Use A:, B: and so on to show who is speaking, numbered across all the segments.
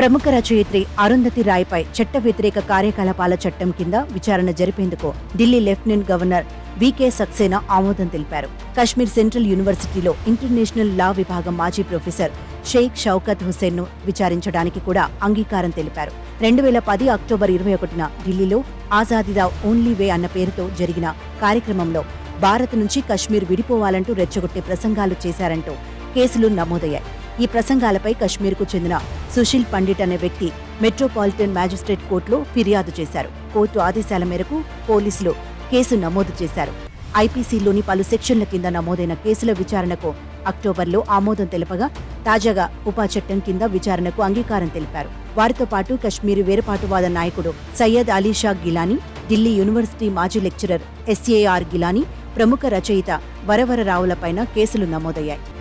A: ప్రముఖ రచయిత్రి అరుంధతి రాయ్పై చట్ట వ్యతిరేక కార్యకలాపాల చట్టం కింద విచారణ జరిపేందుకు Delhi lieutenant governor VK Saxena ఆమోదం తెలిపారు. కశ్మీర్ సెంట్రల్ యూనివర్సిటీలో ఇంటర్నేషనల్ లా విభాగం మాజీ ప్రొఫెసర్ షేక్ షౌకత్ హుసేన్ను విచారించడానికి కూడా అంగీకారం తెలిపారు. రెండు వేల పది అక్టోబర్ ఇరవై ఒకటిన ఢిల్లీలో ఆజాదీదా ఓన్లీ వే అన్న పేరుతో జరిగిన కార్యక్రమంలో భారత్ నుంచి కశ్మీర్ విడిపోవాలంటూ రెచ్చగొట్టే ప్రసంగాలు చేశారంటూ కేసులు నమోదయ్యాయి. ఈ ప్రసంగాలపై కశ్మీర్కు చెందిన సుశీల్ పండిట్ అనే వ్యక్తి మెట్రోపాలిటన్ మ్యాజిస్ట్రేట్ కోర్టులో ఫిర్యాదు చేశారు. కోర్టు ఆదేశాల మేరకు పోలీసులు కేసు నమోదు చేశారు. ఐపీసీలోని పలు సెక్షన్ల కింద నమోదైన కేసుల విచారణకు అక్టోబర్లో ఆమోదం తెలపగా తాజాగా ఉపా చట్టం కింద విచారణకు అంగీకారం తెలిపారు. వారితో పాటు కశ్మీర్ వేరుపాటువాద నాయకుడు సయ్యద్ అలీషా గిలానీ ఢిల్లీ యూనివర్సిటీ మాజీ లెక్చరర్ ఎస్ఏఆర్ గిలానీ ప్రముఖ రచయిత వరవరరావులపైన కేసులు నమోదయ్యాయి.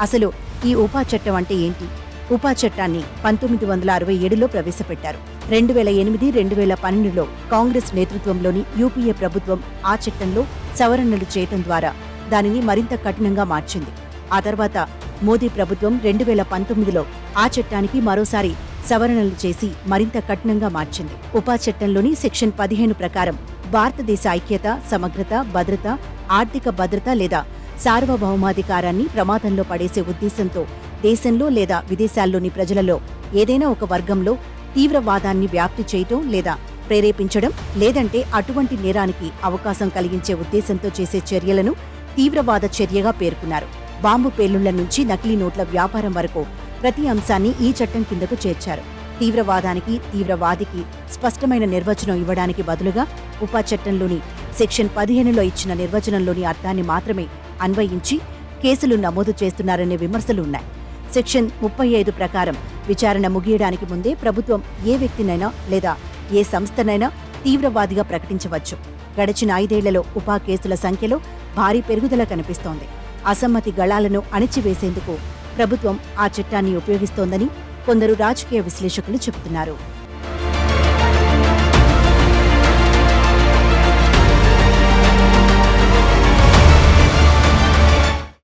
A: అసలు ఈ ఉపా చట్టం అంటే ఏంటి? ఉపా చట్టాన్ని పంతొమ్మిది వందల అరవై ఏడులో ప్రవేశపెట్టారు. రెండు వేల ఎనిమిది రెండు వేల పన్నెండులో కాంగ్రెస్ నేతృత్వంలోని యూపీఏ ప్రభుత్వం ఆ చట్టంలో సవరణలు చేయటం ద్వారా దానిని మరింత కఠినంగా మార్చింది. ఆ తర్వాత మోదీ ప్రభుత్వం రెండు వేల పంతొమ్మిదిలో ఆ చట్టానికి మరోసారి సవరణలు చేసి మరింత కఠినంగా మార్చింది. ఉపా చట్టంలోని సెక్షన్ పదిహేను ప్రకారం భారతదేశ ఐక్యత సమగ్రత భద్రత ఆర్థిక భద్రత లేదా సార్వభౌమాధికారాన్ని ప్రమాదంలో పడేసే ఉద్దేశంతో దేశంలో లేదా విదేశాల్లోని ప్రజలలో ఏదైనా ఒక వర్గంలో తీవ్రవాదాన్ని వ్యాప్తి చేయటం లేదా ప్రేరేపించడం లేదంటే అటువంటి నేరానికి అవకాశం కలిగించే ఉద్దేశంతో చేసే చర్యలను తీవ్రవాద చర్యగా పేర్కొన్నారు. బాంబు పేలుళ్ళ నుంచి నకిలీ నోట్ల వ్యాపారం వరకు ప్రతి అంశాన్ని ఈ చట్టం కిందకు చేర్చారు. తీవ్రవాదానికి తీవ్రవాదికి స్పష్టమైన నిర్వచనం ఇవ్వడానికి బదులుగా ఉపచట్టంలోని సెక్షన్ పదిహేనులో ఇచ్చిన నిర్వచనంలోని అర్థాన్ని మాత్రమే అన్వయించి కేసులు నమోదు చేస్తున్నారనే విమర్శలు ఉన్నాయి సెక్షన్ ముప్పై ఐదు ప్రకారం విచారణ ముగియడానికి ముందే ప్రభుత్వం ఏ వ్యక్తినైనా లేదా ఏ సంస్థనైనా తీవ్రవాదిగా ప్రకటించవచ్చు. గడిచిన ఐదేళ్ళలో ఉపా కేసుల సంఖ్యలో భారీ పెరుగుదల కనిపిస్తోంది. అసమ్మతి గళాలను అణిచివేసేందుకు ప్రభుత్వం ఆ చట్టాన్ని ఉపయోగిస్తోందని కొందరు రాజకీయ విశ్లేషకులు చెబుతున్నారు.